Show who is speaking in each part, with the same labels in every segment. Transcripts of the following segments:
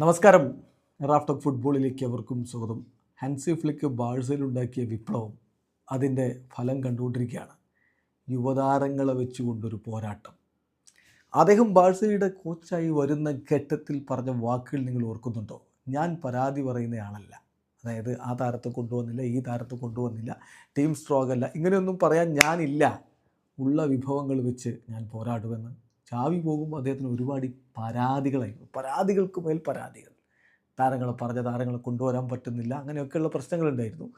Speaker 1: നമസ്കാരം. റാഫ്റ്റോക്ക് ഫുട്ബോളിലേക്ക് അവർക്കും സ്വാഗതം. ഹൻസി ഫ്ലിക്ക് ബാഴ്സയിലുണ്ടാക്കിയ വിപ്ലവം അതിന്റെ ഫലം കണ്ടുകൊണ്ടിരിക്കുകയാണ്. യുവതാരങ്ങളെ വെച്ചുകൊണ്ടൊരു പോരാട്ടം. അദ്ദേഹം ബാഴ്സയുടെ കോച്ചായി വരുന്ന ഘട്ടത്തിൽ പറഞ്ഞ വാക്കുകൾ നിങ്ങൾ ഓർക്കുന്നുണ്ടോ? ഞാൻ പരാതി പറയുന്നയാളല്ല. അതായത് ആ താരത്തെ കൊണ്ടുവന്നില്ല ഈ താരത്തെ കൊണ്ടുവന്നില്ല ടീം സ്ട്രോങ് അല്ല ഇങ്ങനെയൊന്നും പറയാൻ ഞാനില്ല. ഉള്ള വിഭവങ്ങൾ വെച്ച് ഞാൻ പോരാടുമെന്ന് ചാവി പോകുമ്പോൾ അദ്ദേഹത്തിന് ഒരുപാട് പരാതികളായിരുന്നു പരാതികൾക്ക് മേൽ പരാതികൾ. താരങ്ങളെ പറഞ്ഞ താരങ്ങളെ കൊണ്ടുവരാൻ പറ്റുന്നില്ല. അങ്ങനെയൊക്കെയുള്ള പ്രശ്നങ്ങളുണ്ടായിരുന്നു.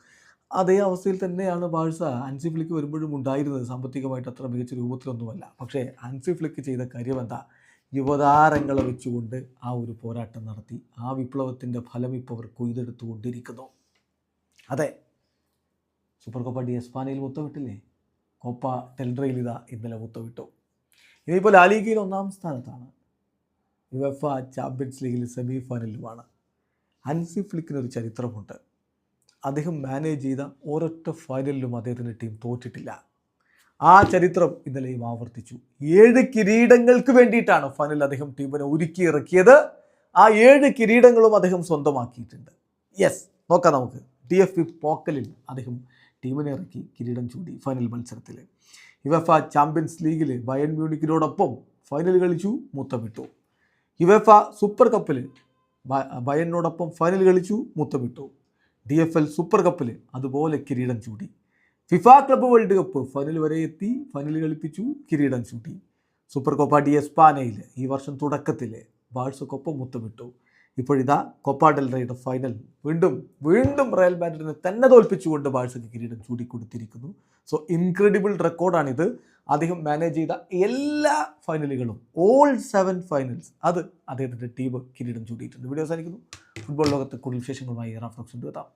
Speaker 1: അതേ അവസ്ഥയിൽ തന്നെയാണ് ബാഴ്സ ആൻസി ഫ്ലിക്ക് വരുമ്പോഴും ഉണ്ടായിരുന്നത്. സാമ്പത്തികമായിട്ട് അത്ര മികച്ച രൂപത്തിലൊന്നുമല്ല. പക്ഷേ ആൻസി ഫ്ലിക്ക് ചെയ്ത കാര്യം എന്താ യുവതാരങ്ങളെ വെച്ചുകൊണ്ട് ആ ഒരു പോരാട്ടം നടത്തി. ആ വിപ്ലവത്തിന്റെ ഫലം ഇപ്പോൾ അവർ കൊയ്തെടുത്തുകൊണ്ടിരിക്കുന്നു. അതെ. സൂപ്പർ കോപ്പ ഡി എസ്പാനയിൽ മുത്തവിട്ടില്ലേ? കോപ്പ ടെൽഡ്രയിൽ ഇതാ ഇന്നലെ മുത്തമിട്ടു ഇനിയിപ്പോൾ ലാലിഗയിൽ ഒന്നാം സ്ഥാനത്താണ്. യുവഫ ചാമ്പ്യൻസ് ലീഗിൽ സെമി ഫൈനലുമാണ് ഹൻസി ഫ്ലിക്കിനൊരു ചരിത്രമുണ്ട്. അദ്ദേഹം മാനേജ് ചെയ്ത ഒരൊറ്റ ഫൈനലിലും അദ്ദേഹത്തിന്റെ ടീം തോറ്റിട്ടില്ല. ആ ചരിത്രം ഇന്നലെയും ആവർത്തിച്ചു. ഏഴ് കിരീടങ്ങൾക്ക് വേണ്ടിയിട്ടാണ് ഫൈനലിൽ അദ്ദേഹം ടീമിനെ ഒരുക്കി ഇറക്കിയത് ആ ഏഴ് കിരീടങ്ങളും അദ്ദേഹം സ്വന്തമാക്കിയിട്ടുണ്ട്. യെസ് നോക്കാം നമുക്ക്. ഡി എഫ് പി പോക്കലിൽ അദ്ദേഹം ടീമിനെ ഇറക്കി കിരീടം ചൂടി ഫൈനൽ മത്സരത്തിൽ. യുവഫ ചാമ്പ്യൻസ് ലീഗിൽ ബയൺ മ്യൂണിക്കിനോടൊപ്പം ഫൈനൽ കളിച്ചു മുത്തമിട്ടു. യുവഫ സൂപ്പർ കപ്പിൽ ബയണിനോടൊപ്പം ഫൈനൽ കളിച്ചു മുത്തമിട്ടു. ഡി എഫ് എൽ സൂപ്പർ കപ്പിൽ അതുപോലെ കിരീടം ചൂടി FIFA club world cup final വരെ എത്തി ഫൈനൽ കളിപ്പിച്ചു കിരീടം ചൂടി സൂപ്പർ കോപ്പ ഡി എസ്പാനയിൽ ഈ വർഷം തുടക്കത്തിൽ ബാഴ്സക്കൊപ്പം മുത്തമിട്ടു. ഇപ്പോഴിതാ കൊപ്പ ഡെൽ റേയുടെ ഫൈനൽ വീണ്ടും വീണ്ടും റയൽ മാഡ്രിഡിനെ തന്നെ തോൽപ്പിച്ചുകൊണ്ട് ബാഴ്സയ്ക്ക് കിരീടം ചൂടിക്കൊടുത്തിരിക്കുന്നു സോ ഇൻക്രെഡിബിൾ റെക്കോർഡാണിത് അദ്ദേഹം മാനേജ് ചെയ്ത എല്ലാ ഫൈനലുകളും ഓൾ സെവൻ ഫൈനൽസ് അത് അദ്ദേഹത്തിന്റെ ടീം കിരീടം ചൂടിയിട്ടുണ്ട് വീഡിയോ അവസാനിക്കുന്നു. ഫുട്ബോൾ ലോകത്തെ കൂടുതൽ വിശേഷങ്ങളുമായി റാഫ്റ്റോക്സ് എത്താം